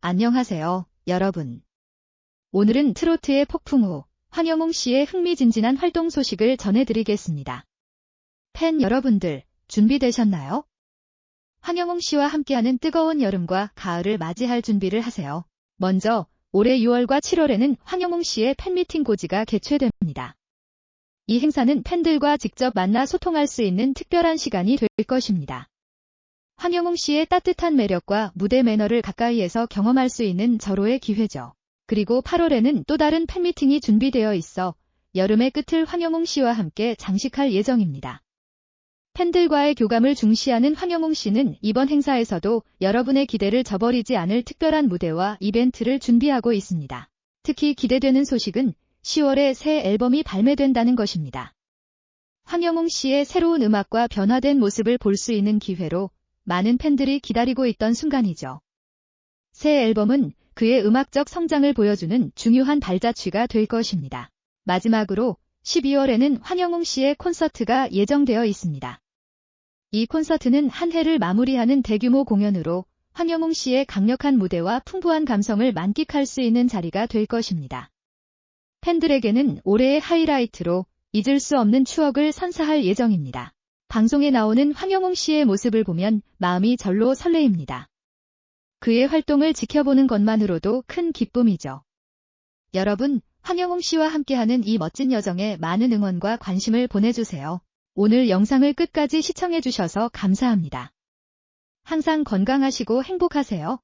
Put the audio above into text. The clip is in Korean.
안녕하세요, 여러분. 오늘은 트로트의 폭풍 후 황영웅 씨의 흥미진진한 활동 소식을 전해드리겠습니다. 팬 여러분들, 준비되셨나요? 황영웅 씨와 함께하는 뜨거운 여름과 가을을 맞이할 준비를 하세요. 먼저 올해 6월과 7월에는 황영웅 씨의 팬미팅 고지가 개최됩니다. 이 행사는 팬들과 직접 만나 소통할 수 있는 특별한 시간이 될 것입니다. 황영웅 씨의 따뜻한 매력과 무대 매너를 가까이에서 경험할 수 있는 절호의 기회죠. 그리고 8월에는 또 다른 팬미팅이 준비되어 있어 여름의 끝을 황영웅 씨와 함께 장식할 예정입니다. 팬들과의 교감을 중시하는 황영웅 씨는 이번 행사에서도 여러분의 기대를 저버리지 않을 특별한 무대와 이벤트를 준비하고 있습니다. 특히 기대되는 소식은 10월에 새 앨범이 발매된다는 것입니다. 황영웅 씨의 새로운 음악과 변화된 모습을 볼 수 있는 기회로 많은 팬들이 기다리고 있던 순간이죠. 새 앨범은 그의 음악적 성장을 보여주는 중요한 발자취가 될 것입니다. 마지막으로 12월에는 황영웅 씨의 콘서트가 예정되어 있습니다. 이 콘서트는 한 해를 마무리하는 대규모 공연으로 황영웅 씨의 강력한 무대와 풍부한 감성을 만끽할 수 있는 자리가 될 것입니다. 팬들에게는 올해의 하이라이트로 잊을 수 없는 추억을 선사할 예정입니다. 방송에 나오는 황영웅 씨의 모습을 보면 마음이 절로 설레입니다. 그의 활동을 지켜보는 것만으로도 큰 기쁨이죠. 여러분, 황영웅 씨와 함께하는 이 멋진 여정에 많은 응원과 관심을 보내주세요. 오늘 영상을 끝까지 시청해주셔서 감사합니다. 항상 건강하시고 행복하세요.